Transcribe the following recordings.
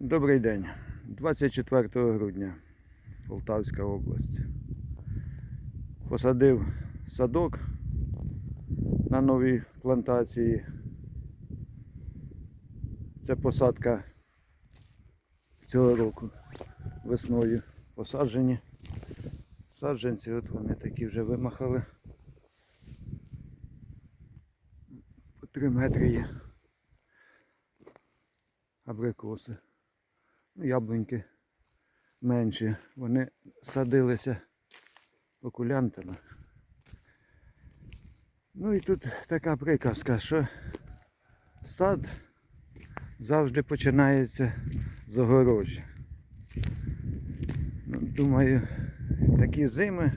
Добрий день. 24 грудня, Полтавська область. Посадив садок на новій плантації. Це посадка цього року весною посаджені. Саджанці, от вони такі вже вимахали. По 3 метри є. Абрикоси. Яблуньки менші. Вони садилися окулянтами. Ну і тут така приказка, що сад завжди починається з огорожі. Ну, думаю, такі зими,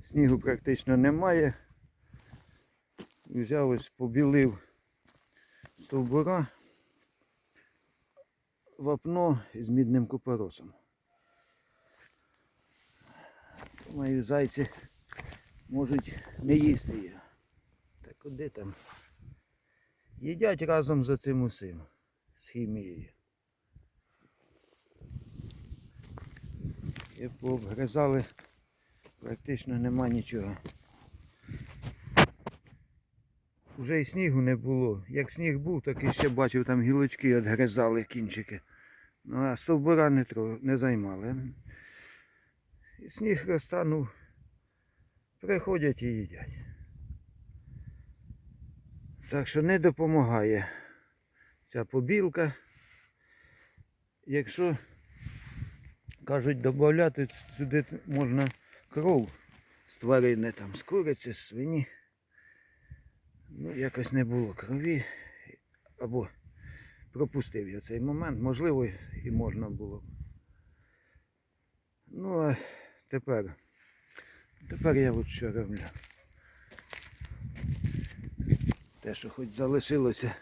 снігу практично немає. Взяв ось побілив стовбура вапно з мідним купоросом. Думаю, зайці можуть не їсти його. Та куди там? Їдять разом за цим усім, з хімією. І пообгризали, практично нема нічого. Уже і снігу не було. Як сніг був, так і ще бачив, там гілочки відгризали кінчики. Ну а стовбура не, не займали. І сніг розтанув, приходять і їдять. Так що не допомагає ця побілка. Якщо кажуть, додати сюди можна кров з тварини, там, з куриці, з свині. Ну, якось не було крові. Або пропустив я цей момент, можливо, і можна було. Ну, а тепер. Тепер я от що роблю. Те, що хоч залишилося.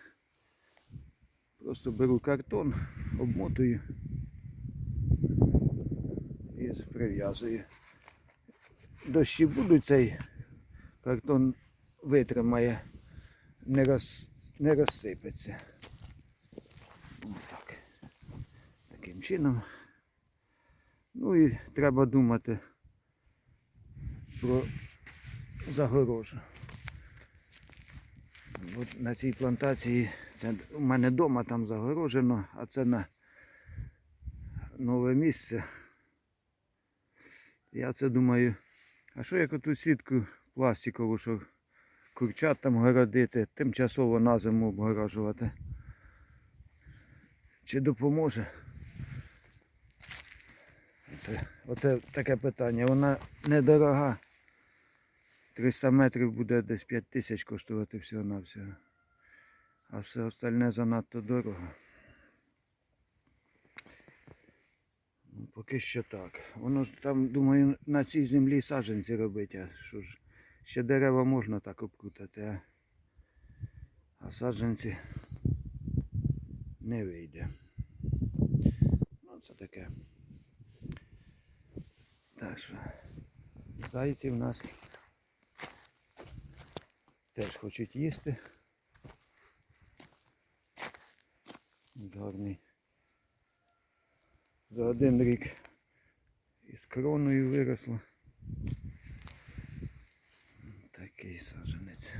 Просто беру картон, обмотую і прив'язую. Дощі будуть цей картон витримає, не, роз, не розсипеться. Ось так. Таким чином. Ну і треба думати про загорожу. От на цій плантації, це у мене вдома там загорожено, а це на нове місце. Я це думаю, а що як оту сітку пластикову, що курчат там городити, тимчасово на зиму обгорожувати. Чи допоможе? Це, оце таке питання. Вона недорога. 300 метрів буде десь 5 тисяч коштувати всього-навсього. А все остальне занадто дорого. Ну, поки що так. Воно там, думаю, на цій землі саджанці робити, а що ж, ще дерева можна так обкрутити, а, а саджанці не вийде. Ну, це таке. Так що, зайці в нас теж хочуть їсти. Гарний. За один рік із кроною виросло. Такий саджанець.